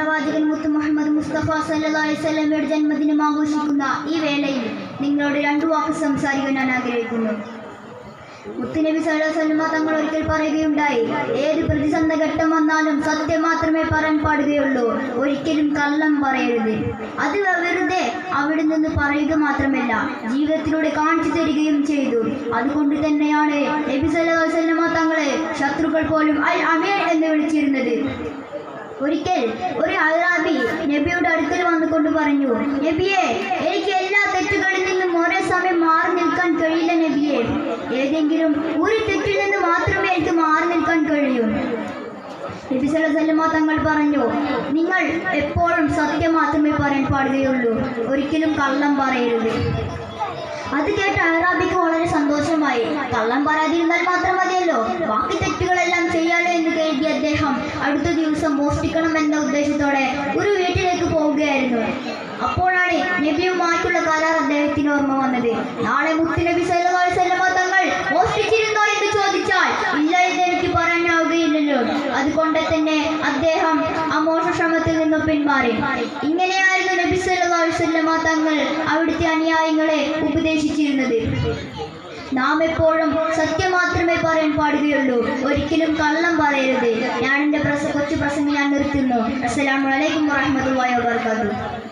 പ്രവാചകൻ മുത്ത് മുഹമ്മദ് മുസ്തഫ വസല്ലമയുടെ ജന്മദിനം ആഘോഷിക്കുന്ന ഈ വേളയിൽ നിങ്ങളോട് രണ്ടു വാക്ക് സംസാരിക്കാൻ ഞാൻ ആഗ്രഹിക്കുന്നു. മുത്തുനബി സല്ലല്ലാഹു തങ്ങൾ ഒരിക്കൽ പറയുകയുണ്ടായി ഏത് പ്രതിസന്ധ ഘട്ടം വന്നാലും സത്യം മാത്രമേ പറയാൻ പാടുകയുള്ളൂ ഒരിക്കലും കള്ളം പറയരുത്. അത് വെറുതെ അവിടെ നിന്ന് പറയുക മാത്രമല്ല ജീവിതത്തിലൂടെ കാണിച്ചു തരികയും ചെയ്തു. അതുകൊണ്ട് തന്നെയാണ് നബി സല്ലല്ലാഹു തങ്ങളെ ശത്രുക്കൾ പോലും അൽ അമീർ എന്ന് വിളിച്ചിരുന്നത്. ഒരിക്കൽ ഒരു അറാബി നബിയുടെ അടുക്കൽ വന്നുകൊണ്ട് പറഞ്ഞു നബിയെ എനിക്ക് എല്ലാ തെറ്റുകളിൽ നിന്നും ഒരേ സമയം മാറി നിൽക്കാൻ കഴിയില്ല നബിയെ. ഏതെങ്കിലും ഒരു തെറ്റിൽ നിന്ന് മാത്രമേ എനിക്ക് മാറി നിൽക്കാൻ കഴിയൂ. നബി സല്ലല്ലാഹു തങ്ങൾ പറഞ്ഞു നിങ്ങൾ എപ്പോഴും സത്യം മാത്രമേ പറയാൻ പാടുകയുള്ളൂ ഒരിക്കലും കള്ളം പറയരുത്. അത് കേട്ട അറാബിക്ക് വളരെ സന്തോഷമായി. കള്ളം പറയാതിരുന്നാൽ മാത്രം മതിയല്ലോ ബാക്കി തെറ്റുകളെല്ലാം അടുത്ത ദിവസം മോഷ്ടിക്കണം എന്ന ഉദ്ദേശത്തോടെ ഒരു വീട്ടിലേക്ക് പോവുകയായിരുന്നു. അപ്പോഴാണ് നബിയുമായിട്ടുള്ള കരാർ അദ്ദേഹത്തിന് ഓർമ്മ വന്നത്. നാളെ മുത്ത് നബി സല്ലല്ലാഹു തങ്ങൾ മോഷ്ടിച്ചിരുന്നോ എന്ന് ചോദിച്ചാൽ ഇല്ല എന്ന് എനിക്ക് പറയാനാവുകയില്ലല്ലോ. അതുകൊണ്ട് തന്നെ അദ്ദേഹം ആ മോഷശ്രമത്തിൽ നിന്നും പിന്മാറി. ഇങ്ങനെയായിരുന്നു നബി സല്ലല്ലാഹു അലൈഹി തങ്ങൾ അവിടുത്തെ അനുയായികളെ ഉപദേശിച്ചിരുന്നത്. നാം എപ്പോഴും സത്യം മാത്രമേ പറയാൻ പാടുകയുള്ളൂ. ഒരിക്കലും കള്ളം പറയരുത്. ഞാൻ കൊച്ചു പ്രസംഗം ഞാൻ നിർത്തുന്നു അസ്സലാമലൈക്കും വറഹ്മത്തുള്ളാഹി വബറകാതുഹു